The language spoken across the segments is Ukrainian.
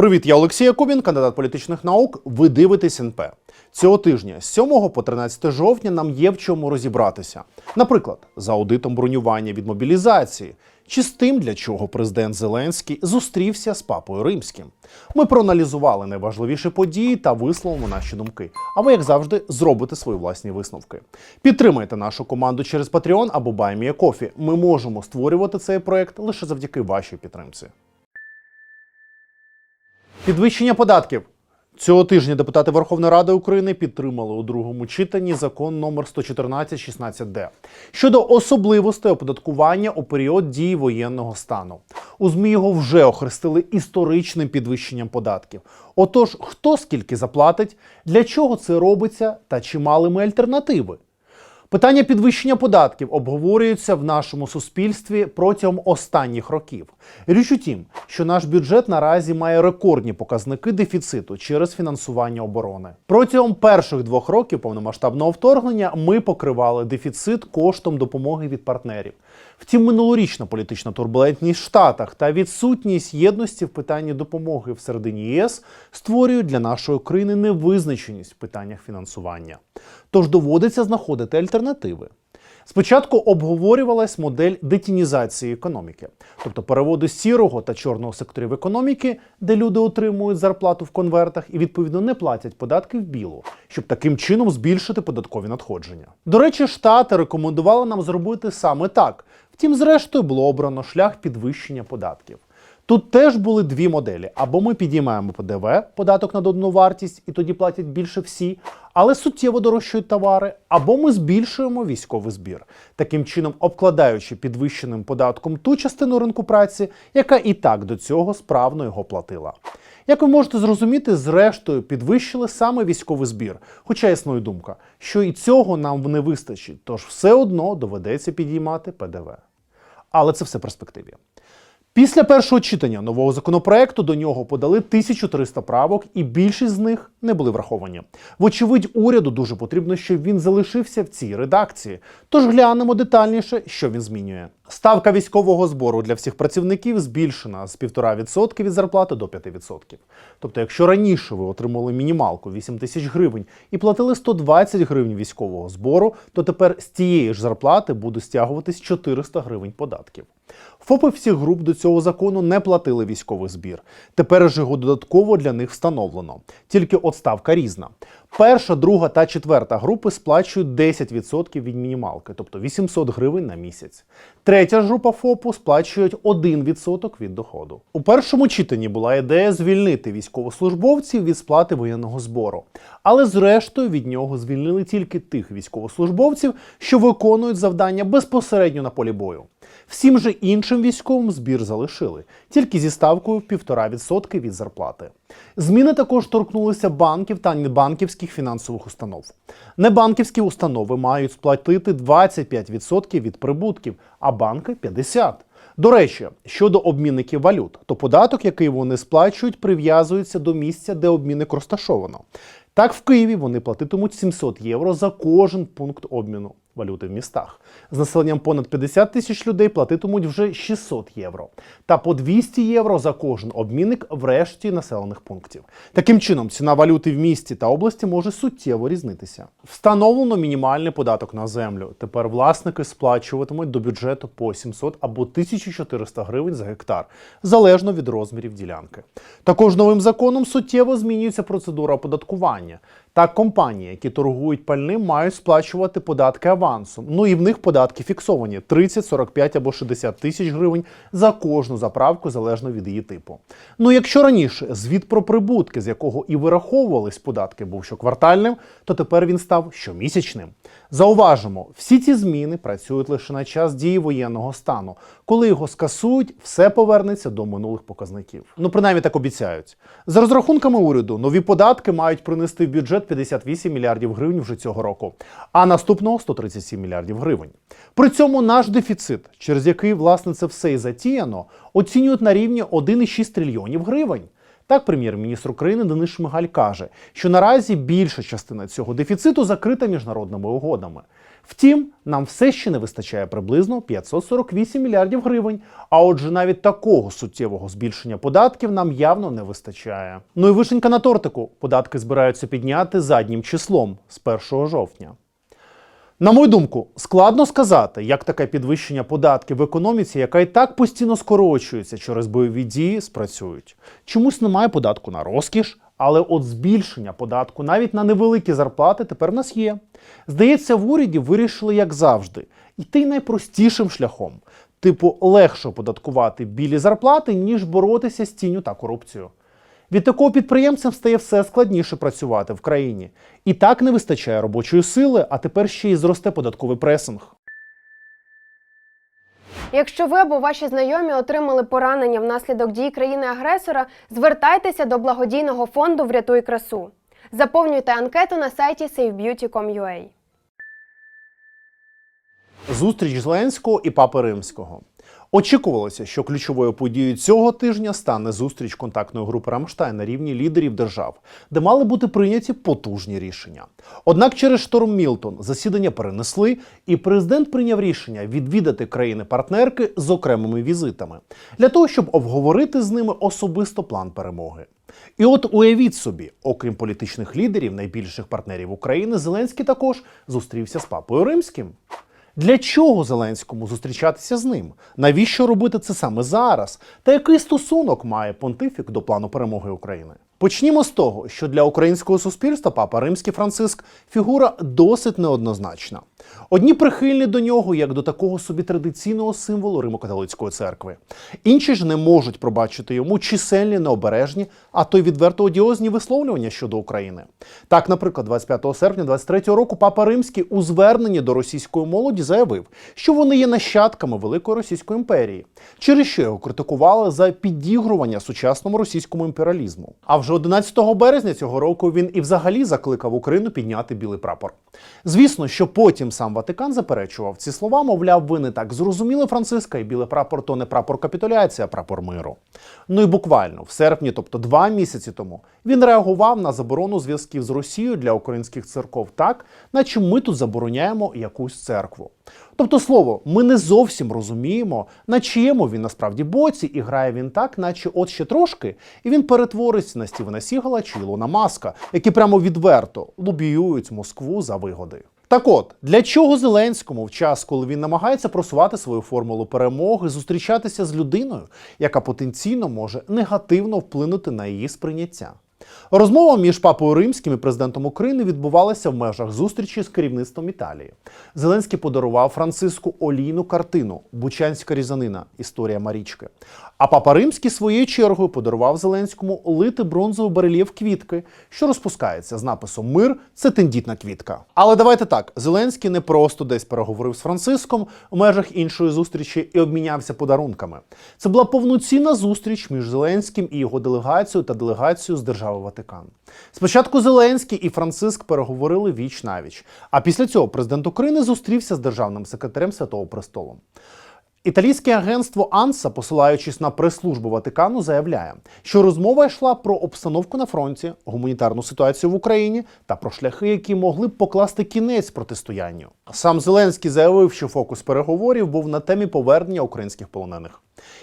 Привіт, я Олексій Якубін, кандидат політичних наук. Ви дивитесь НП. Цього тижня з 7 по 13 жовтня нам є в чому розібратися. Наприклад, за аудитом бронювання від мобілізації, чи з тим, для чого президент Зеленський зустрівся з папою римським. Ми проаналізували найважливіші події та висловимо наші думки. А ви, як завжди, зробите свої власні висновки. Підтримайте нашу команду через Patreon або BuyMeACoffee. Ми можемо створювати цей проект лише завдяки вашій підтримці. Підвищення податків. Цього тижня депутати Верховної Ради України підтримали у другому читанні закон номер 114-16Д щодо особливостей оподаткування у період дії воєнного стану. У ЗМІ його вже охрестили історичним підвищенням податків. Отож, хто скільки заплатить, для чого це робиться та чи мали ми альтернативи? Питання підвищення податків обговорюється в нашому суспільстві протягом останніх років. Річ у тім, що наш бюджет наразі має рекордні показники дефіциту через фінансування оборони. Протягом перших двох років повномасштабного вторгнення ми покривали дефіцит коштом допомоги від партнерів. Втім, минулорічна політична турбулентність в Штатах та відсутність єдності в питанні допомоги всередині ЄС створюють для нашої країни невизначеність в питаннях фінансування. Тож доводиться знаходити альтернативи. Спочатку обговорювалась модель детінізації економіки, тобто переводу сірого та чорного секторів економіки, де люди отримують зарплату в конвертах і відповідно не платять податки в білу, щоб таким чином збільшити податкові надходження. До речі, штати рекомендували нам зробити саме так. Втім, зрештою було обрано шлях підвищення податків. Тут теж були дві моделі: або ми підіймаємо ПДВ, податок на додану вартість, і тоді платять більше всі, але суттєво дорожчають товари, або ми збільшуємо військовий збір, таким чином обкладаючи підвищеним податком ту частину ринку праці, яка і так до цього справно його платила. Як ви можете зрозуміти, зрештою підвищили саме військовий збір. Хоча існує думка, що і цього нам не вистачить, тож все одно доведеться підіймати ПДВ. Але це все в перспективі. Після першого читання нового законопроекту до нього подали 1300 правок, і більшість з них не були враховані. Вочевидь, уряду дуже потрібно, щоб він залишився в цій редакції. Тож глянемо детальніше, що він змінює. Ставка військового збору для всіх працівників збільшена з 1,5% від зарплати до 5%. Тобто, якщо раніше ви отримали мінімалку 8 тисяч гривень і платили 120 гривень військового збору, то тепер з тієї ж зарплати буде стягуватись 400 гривень податків. ФОПи всіх груп до цього закону не платили військовий збір. Тепер ж його додатково для них встановлено. Тільки от різна. Перша, друга та четверта групи сплачують 10% від мінімалки, тобто 800 гривень на місяць. Третя ж група ФОПу сплачують 1% від доходу. У першому читанні була ідея звільнити військовослужбовців від сплати воєнного збору, але зрештою від нього звільнили тільки тих військовослужбовців, що виконують завдання безпосередньо на полі бою. Всім же іншим військовим збір залишили, тільки зі ставкою 1,5% від зарплати. Зміни також торкнулися банків та небанківських фінансових установ. Небанківські установи мають сплатити 25% від прибутків, а банки 50%. До речі, щодо обмінників валют, то податок, який вони сплачують, прив'язується до місця, де обмінник розташовано. Так, в Києві вони платитимуть 700 євро за кожен пункт обміну валюти в містах. З населенням понад 50 тисяч людей платитимуть вже 600 євро. Та по 200 євро за кожен обмінник в решті населених пунктів. Таким чином, ціна валюти в місті та області може суттєво різнитися. Встановлено мінімальний податок на землю. Тепер власники сплачуватимуть до бюджету по 700 або 1400 гривень за гектар, залежно від розмірів ділянки. Також новим законом суттєво змінюється процедура оподаткування. Так, компанії, які торгують пальним, мають сплачувати податки авансом. Ну і в них податки фіксовані 30, 45 або 60 тисяч гривень за кожну заправку залежно від її типу. Ну якщо раніше звіт про прибутки, з якого і вираховувались податки, був щоквартальним, то тепер він став щомісячним. Зауважимо, всі ці зміни працюють лише на час дії воєнного стану. Коли його скасують, все повернеться до минулих показників. Ну принаймні так обіцяють. За розрахунками уряду, нові податки мають принести в бюджет 58 мільярдів гривень вже цього року, а наступного 137 мільярдів гривень. При цьому наш дефіцит, через який власне це все і затіяно, оцінюють на рівні 1,6 трильйонів гривень. Так, прем'єр-міністр України Денис Шмигаль каже, що наразі більша частина цього дефіциту закрита міжнародними угодами. Втім, нам все ще не вистачає приблизно 548 мільярдів гривень. А отже, навіть такого суттєвого збільшення податків нам явно не вистачає. Ну і вишенька на тортику. Податки збираються підняти заднім числом з 1 жовтня. На мою думку, складно сказати, як таке підвищення податків в економіці, яка і так постійно скорочується через бойові дії, спрацюють. Чомусь немає податку на розкіш, але от збільшення податку навіть на невеликі зарплати тепер в нас є. Здається, в уряді вирішили, як завжди, йти найпростішим шляхом. Типу, легше оподаткувати білі зарплати, ніж боротися з тінню та корупцією. Від такого підприємцям стає все складніше працювати в країні. І так не вистачає робочої сили, а тепер ще й зросте податковий пресинг. Якщо ви або ваші знайомі отримали поранення внаслідок дій країни-агресора, звертайтеся до благодійного фонду Врятуй красу. Заповнюйте анкету на сайті savebeauty.com.ua. Зустріч Зеленського і Папи Римського. Очікувалося, що ключовою подією цього тижня стане зустріч контактної групи Рамштайн на рівні лідерів держав, де мали бути прийняті потужні рішення. Однак через шторм Мілтон засідання перенесли, і президент прийняв рішення відвідати країни-партнерки з окремими візитами для того, щоб обговорити з ними особисто план перемоги. І от уявіть собі, окрім політичних лідерів, найбільших партнерів України, Зеленський також зустрівся з папою римським. Для чого Зеленському зустрічатися з ним? Навіщо робити це саме зараз? Та який стосунок має понтифік до плану перемоги України? Почнімо з того, що для українського суспільства папа Римський Франциск фігура досить неоднозначна. Одні прихильні до нього як до такого собі традиційного символу Римо-католицької церкви. Інші ж не можуть пробачити йому чисельні необережні, а то й відверто одіозні висловлювання щодо України. Так, наприклад, 25 серпня 23 року папа Римський у зверненні до російської молоді заявив, що вони є нащадками Великої Російської імперії, через що його критикували за підігрування сучасному російському імперіалізму. А вже 11 березня цього року він і взагалі закликав Україну підняти білий прапор. Звісно, що потім сам Ватикан заперечував ці слова, мовляв, ви не так зрозуміли Франциска, і білий прапор то не прапор капітуляції, а прапор миру. Ну і буквально в серпні, тобто два місяці тому, він реагував на заборону зв'язків з Росією для українських церков так, наче ми тут забороняємо якусь церкву. Тобто, слово, ми не зовсім розуміємо, на чиєму він насправді боці, і грає він так, наче от ще трошки, і він перетвориться на Стівена Сігала чи Ілона Маска, які прямо відверто лобіюють Москву за вигоди. Так от, для чого Зеленському в час, коли він намагається просувати свою формулу перемоги, зустрічатися з людиною, яка потенційно може негативно вплинути на її сприйняття? Розмова між папою римським і президентом України відбувалася в межах зустрічі з керівництвом Італії. Зеленський подарував Франциску олійну картину Бучанська різанина Історія Марічки. А папа римський своєю чергою подарував Зеленському лити бронзовий барельєф квітки, що розпускається з написом Мир це тендітна квітка. Але давайте так: Зеленський не просто десь переговорив з Франциском у межах іншої зустрічі і обмінявся подарунками. Це була повноцінна зустріч між Зеленським і його делегацією та делегацією з держави Ватикан. Спочатку Зеленський і Франциск переговорили віч навіч. А після цього президент України зустрівся з державним секретарем Святого Престолу. Італійське агентство Анса, посилаючись на прес-службу Ватикану, заявляє, що розмова йшла про обстановку на фронті, гуманітарну ситуацію в Україні та про шляхи, які могли б покласти кінець протистоянню. Сам Зеленський заявив, що фокус переговорів був на темі повернення українських полонених.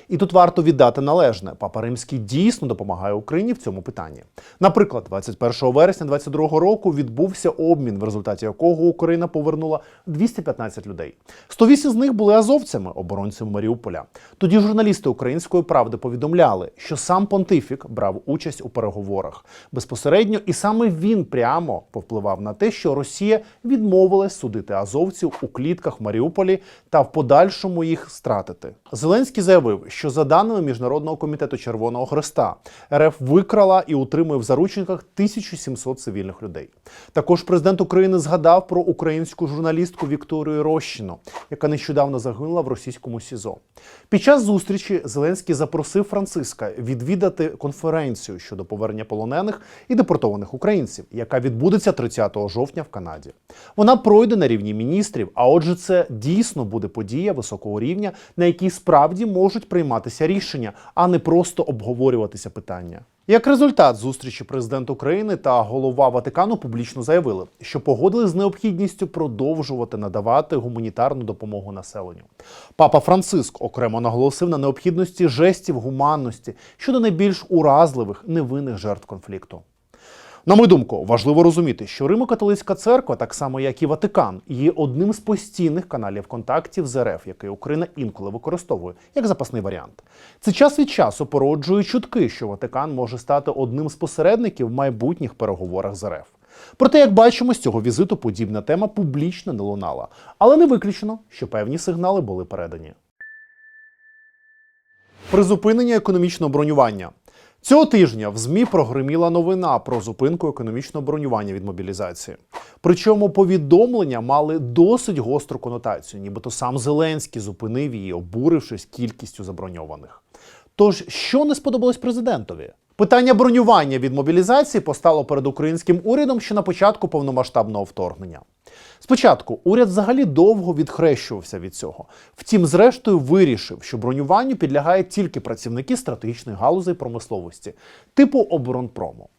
І тут варто віддати належне. Папа Римський дійсно допомагає Україні в цьому питанні. Наприклад, 21 вересня 2022 року відбувся обмін, в результаті якого Україна повернула 215 людей. 108 з них були азовцями, оборонцями Маріуполя. Тоді журналісти української правди повідомляли, що сам понтифік брав участь у переговорах безпосередньо, і саме він прямо повпливав на те, що Росія відмовилась судити азовців у клітках в Маріуполі та в подальшому їх стратити. Зеленський заявив, що за даними Міжнародного комітету Червоного Хреста РФ викрала і утримує в заручниках 1700 цивільних людей. Також президент України згадав про українську журналістку Вікторію Рощину, яка нещодавно загинула в російському СІЗО. Під час зустрічі Зеленський запросив Франциска відвідати конференцію щодо повернення полонених і депортованих українців, яка відбудеться 30 жовтня в Канаді. Вона пройде на рівні міністрів. А отже, це дійсно буде подія високого рівня, на якій справді можуть приймати прийматися рішення, а не просто обговорюватися питання. Як результат зустрічі президент України та голова Ватикану публічно заявили, що погодили з необхідністю продовжувати надавати гуманітарну допомогу населенню. Папа Франциск окремо наголосив на необхідності жестів гуманності щодо найбільш уразливих невинних жертв конфлікту. На мою думку, важливо розуміти, що Римо-католицька церква, так само як і Ватикан, є одним з постійних каналів контактів з РФ, який Україна інколи використовує як запасний варіант. Це час від часу породжує чутки, що Ватикан може стати одним з посередників в майбутніх переговорах з РФ. Проте, як бачимо, з цього візиту подібна тема публічно не лунала, але не виключено, що певні сигнали були передані. Призупинення економічного бронювання. Цього тижня в ЗМІ прогриміла новина про зупинку економічного бронювання від мобілізації. Причому повідомлення мали досить гостру конотацію, нібито сам Зеленський зупинив її, обурившись кількістю заброньованих. Тож, що не сподобалось президентові? Питання бронювання від мобілізації постало перед українським урядом ще на початку повномасштабного вторгнення. Спочатку уряд взагалі довго відхрещувався від цього. Втім, зрештою вирішив, що бронюванню підлягають тільки працівники стратегічної галузей промисловості, типу оборонпрому.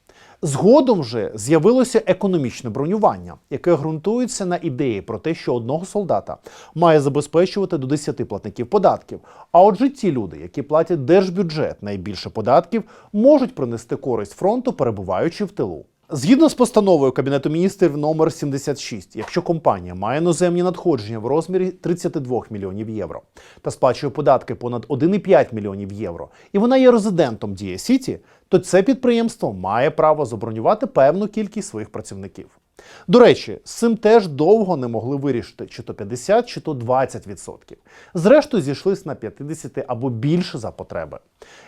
Згодом же з'явилося економічне бронювання, яке ґрунтується на ідеї про те, що одного солдата має забезпечувати до 10 платників податків. А отже, ті люди, які платять держбюджет найбільше податків, можуть принести користь фронту, перебуваючи в тилу. Згідно з постановою Кабінету міністрів номер 76, якщо компанія має іноземні надходження в розмірі 32 мільйонів євро та сплачує податки понад 1,5 мільйонів євро, і вона є резидентом Дія Сіті, то це підприємство має право забронювати певну кількість своїх працівників. До речі, з цим теж довго не могли вирішити, чи то 50, чи то 20%. Зрештою, зійшлись на 50 або більше за потреби.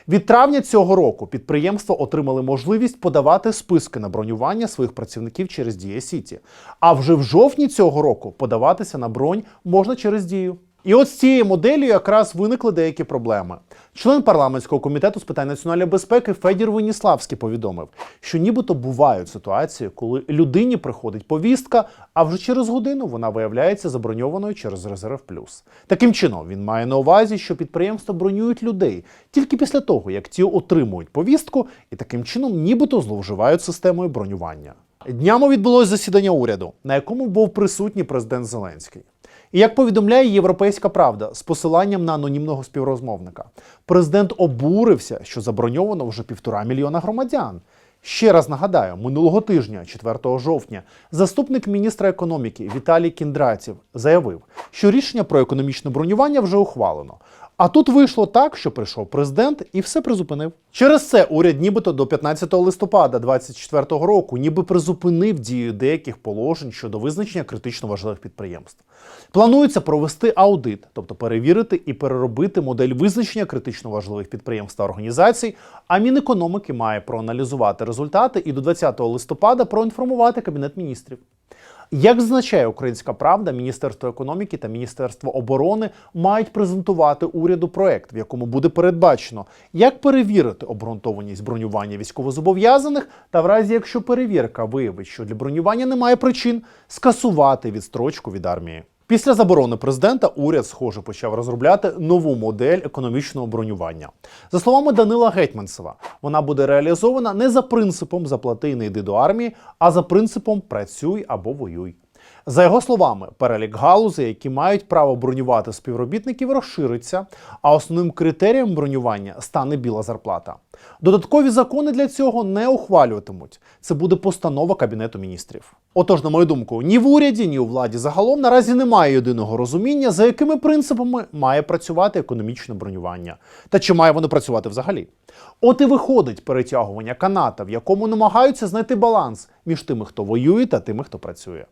Від травня цього року підприємства отримали можливість подавати списки на бронювання своїх працівників через Дія Сіті. А вже в жовтні цього року подаватися на бронь можна через дію. І от з цією моделлю якраз виникли деякі проблеми. Член парламентського комітету з питань національної безпеки Федір Веніславський повідомив, що нібито бувають ситуації, коли людині приходить повістка, а вже через годину вона виявляється заброньованою через резерв плюс. Таким чином, він має на увазі, що підприємства бронюють людей тільки після того, як ті отримують повістку, і таким чином нібито зловживають системою бронювання. Днями відбулось засідання уряду, на якому був присутній президент Зеленський. І як повідомляє Європейська Правда з посиланням на анонімного співрозмовника, президент обурився, що заброньовано вже півтора мільйона громадян. Ще раз нагадаю, минулого тижня, 4 жовтня, заступник міністра економіки Віталій Кіндратів заявив, що рішення про економічне бронювання вже ухвалено. А тут вийшло так, що прийшов президент і все призупинив. Через це уряд, нібито до 15 листопада 2024 року, ніби призупинив дію деяких положень щодо визначення критично важливих підприємств. Планується провести аудит, тобто перевірити і переробити модель визначення критично важливих підприємств та організацій. А Мінекономіки має проаналізувати результати і до 20 листопада проінформувати Кабінет міністрів. Як зазначає Українська Правда, Міністерство економіки та Міністерство оборони мають презентувати уряду проект, в якому буде передбачено, як перевірити обґрунтованість бронювання військовозобов'язаних, та в разі, якщо перевірка виявить, що для бронювання немає причин, скасувати відстрочку від армії. Після заборони президента уряд, схоже, почав розробляти нову модель економічного бронювання. За словами Данила Гетьманцева, вона буде реалізована не за принципом заплати і не йди до армії, а за принципом працюй або воюй. За його словами, перелік галузей, які мають право бронювати співробітників, розшириться, а основним критерієм бронювання стане біла зарплата. Додаткові закони для цього не ухвалюватимуть. Це буде постанова Кабінету міністрів. Отож, на мою думку, ні в уряді, ні у владі загалом наразі немає єдиного розуміння, за якими принципами має працювати економічне бронювання, та чи має воно працювати взагалі. От і виходить перетягування каната, в якому намагаються знайти баланс між тими, хто воює, та тими, хто працює.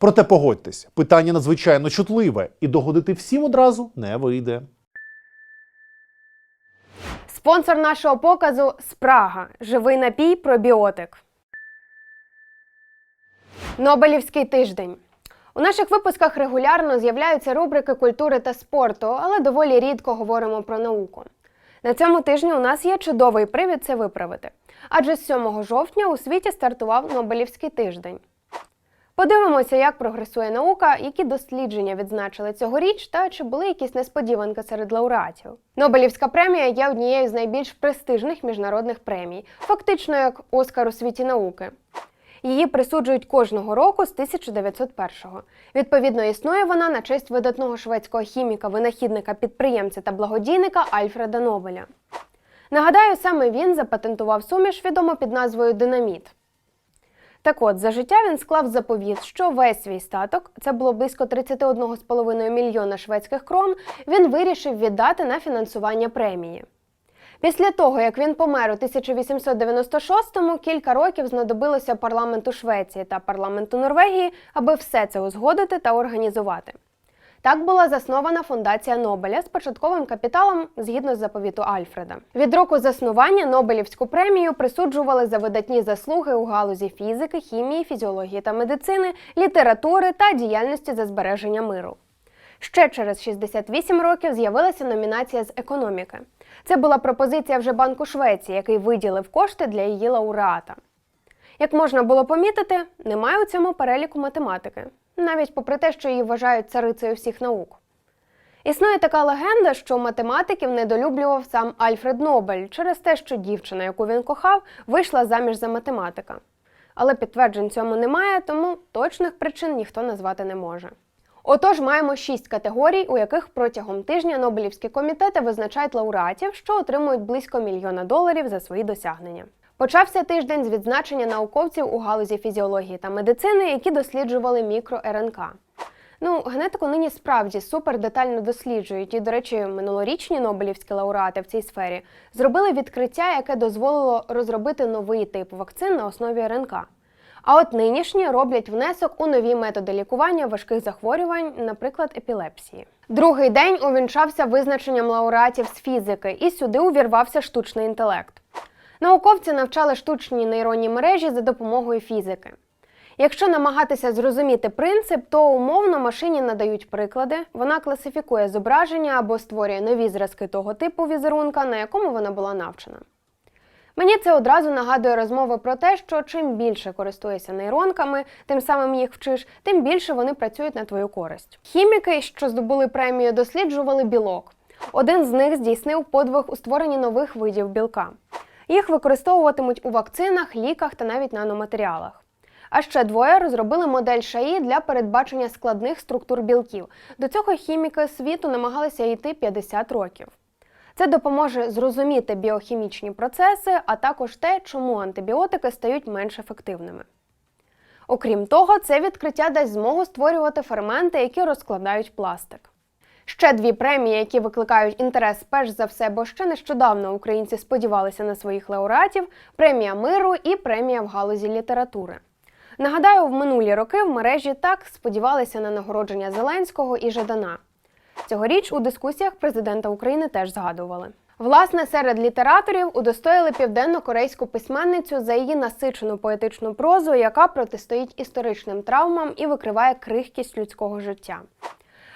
Проте погодьтесь, питання надзвичайно чутливе, і догодити всім одразу не вийде. Спонсор нашого показу Спрага. Живий напій пробіотик. Нобелівський тиждень. У наших випусках регулярно з'являються рубрики культури та спорту, але доволі рідко говоримо про науку. На цьому тижні у нас є чудовий привід це виправити. Адже з 7 жовтня у світі стартував Нобелівський тиждень. Подивимося, як прогресує наука, які дослідження відзначили цьогоріч, та чи були якісь несподіванки серед лауреатів. Нобелівська премія є однією з найбільш престижних міжнародних премій, фактично як Оскар у світі науки. Її присуджують кожного року з 1901-го. Відповідно, існує вона на честь видатного шведського хіміка, винахідника, підприємця та благодійника Альфреда Нобеля. Нагадаю, саме він запатентував суміш, відому під назвою Динаміт. Так от, за життя він склав заповіт, що весь свій статок, це було близько 31,5 мільйона шведських крон, він вирішив віддати на фінансування премії. Після того, як він помер у 1896-му, кілька років знадобилося парламенту Швеції та парламенту Норвегії, аби все це узгодити та організувати. Так була заснована фундація Нобеля з початковим капіталом згідно з заповіту Альфреда. Від року заснування Нобелівську премію присуджували за видатні заслуги у галузі фізики, хімії, фізіології та медицини, літератури та діяльності за збереження миру. Ще через 68 років з'явилася номінація з економіки. Це була пропозиція вже Банку Швеції, який виділив кошти для її лауреата. Як можна було помітити, немає у цьому переліку математики, навіть попри те, що її вважають царицею всіх наук. Існує така легенда, що математиків недолюблював сам Альфред Нобель через те, що дівчина, яку він кохав, вийшла заміж за математика. Але підтверджень цьому немає, тому точних причин ніхто назвати не може. Отож, маємо шість категорій, у яких протягом тижня Нобелівські комітети визначають лауреатів, що отримують близько мільйона доларів за свої досягнення. Почався тиждень з відзначення науковців у галузі фізіології та медицини, які досліджували мікро-РНК. Ну, генетику нині справді супер детально досліджують. І, до речі, минулорічні Нобелівські лауреати в цій сфері зробили відкриття, яке дозволило розробити новий тип вакцин на основі РНК. А от нинішні роблять внесок у нові методи лікування важких захворювань, наприклад, епілепсії. Другий день увінчався визначенням лауреатів з фізики, і сюди увірвався штучний інтелект. Науковці навчали штучні нейронні мережі за допомогою фізики. Якщо намагатися зрозуміти принцип, то умовно машині надають приклади, вона класифікує зображення або створює нові зразки того типу візерунка, на якому вона була навчена. Мені це одразу нагадує розмови про те, що чим більше користуєшся нейронками, тим самим їх вчиш, тим більше вони працюють на твою користь. Хіміки, що здобули премію, досліджували білок. Один з них здійснив подвиг у створенні нових видів білка. Їх використовуватимуть у вакцинах, ліках та навіть наноматеріалах. А ще двоє розробили модель ШАІ для передбачення складних структур білків. До цього хіміки світу намагалися йти 50 років. Це допоможе зрозуміти біохімічні процеси, а також те, чому антибіотики стають менш ефективними. Окрім того, це відкриття дасть змогу створювати ферменти, які розкладають пластик. Ще дві премії, які викликають інтерес перш за все, бо ще нещодавно українці сподівалися на своїх лауреатів: премія миру і премія в галузі літератури. Нагадаю, в минулі роки в мережі так сподівалися на нагородження Зеленського і Жадана. Цьогоріч у дискусіях президента України теж згадували. Власне, серед літераторів удостоїли південно-корейську письменницю за її насичену поетичну прозу, яка протистоїть історичним травмам і викриває крихкість людського життя.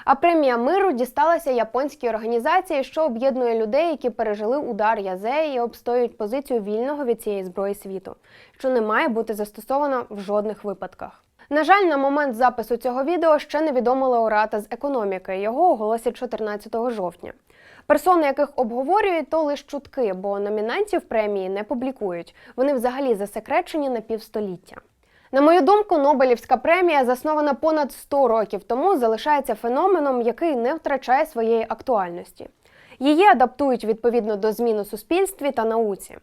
А премія миру дісталася японській організації, що об'єднує людей, які пережили удар язе і обстоюють позицію вільного від цієї зброї світу, що не має бути застосовано в жодних випадках. На жаль, на момент запису цього відео ще невідомо лауреата з економіки. Його оголосять 14 жовтня. Персони, яких обговорюють, то лише чутки, бо номінантів премії не публікують. Вони взагалі засекречені на півстоліття. На мою думку, Нобелівська премія, заснована понад 100 років тому, залишається феноменом, який не втрачає своєї актуальності. Її адаптують відповідно до змін у суспільстві та науці.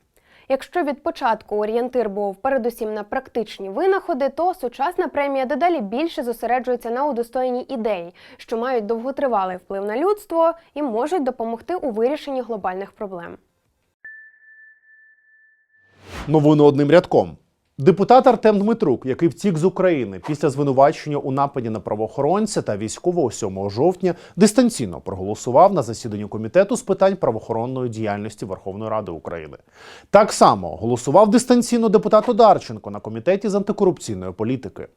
Якщо від початку орієнтир був передусім на практичні винаходи, то сучасна премія дедалі більше зосереджується на удостоєнні ідей, що мають довготривалий вплив на людство і можуть допомогти у вирішенні глобальних проблем. Новини одним рядком. Депутат Артем Дмитрук, який втік з України після звинувачення у нападі на правоохоронця та військового 7 жовтня, дистанційно проголосував на засіданні комітету з питань правоохоронної діяльності Верховної Ради України. Так само голосував дистанційно депутат Одарченко на комітеті з антикорупційної політики.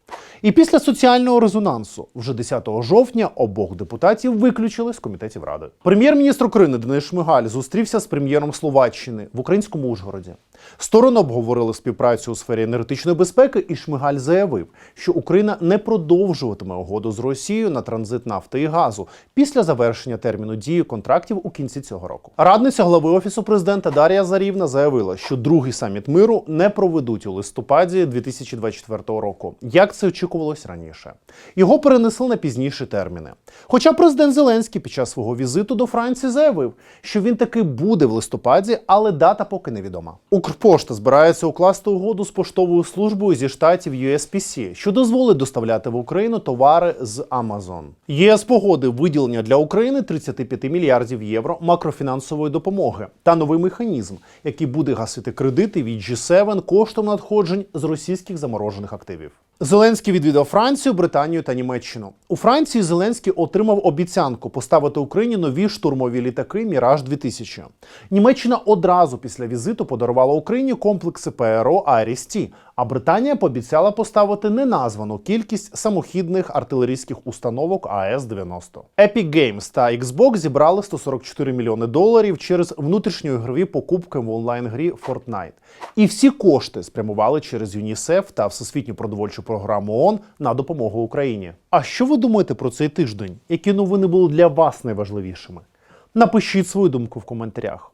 І після соціального резонансу вже 10 жовтня обох депутатів виключили з комітетів ради. Прем'єр-міністр України Денис Шмигаль зустрівся з прем'єром Словаччини в українському Ужгороді. Сторони обговорили співпрацю у сфері енергетичної безпеки, і Шмигаль заявив, що Україна не продовжуватиме угоду з Росією на транзит нафти і газу після завершення терміну дії контрактів у кінці цього року. Радниця голови офісу президента Дар'я Зарівна заявила, що другий саміт миру не проведуть у листопаді 2024 року, як це очікувалось раніше. Його перенесли на пізніші терміни. Хоча президент Зеленський під час свого візиту до Франції заявив, що він таки буде в листопаді, але дата поки невідома. Укрпошта збирається укласти угоду з поштовою службою зі штатів USPC, що дозволить доставляти в Україну товари з Amazon. ЄС погодив виділення для України 35 мільярдів євро макрофінансової допомоги та новий механізм, який буде гасити кредити від G7 коштом надходжень з російських заморожених активів. Зеленський відвідав Францію, Британію та Німеччину. У Франції Зеленський отримав обіцянку поставити Україні нові штурмові літаки Міраж 2000 Німеччина одразу після візиту подарувала Україні комплекси ПРО Арісті, а Британія пообіцяла поставити неназвану кількість самохідних артилерійських установок АС-90. Epic Games та Xbox зібрали 144 мільйони доларів через внутрішньоігрові покупки в онлайн-грі Fortnite. І всі кошти спрямували через ЮНІСЕФ та Всесвітню продовольчу програму ООН на допомогу Україні. А що ви думаєте про цей тиждень? Які новини були для вас найважливішими? Напишіть свою думку в коментарях.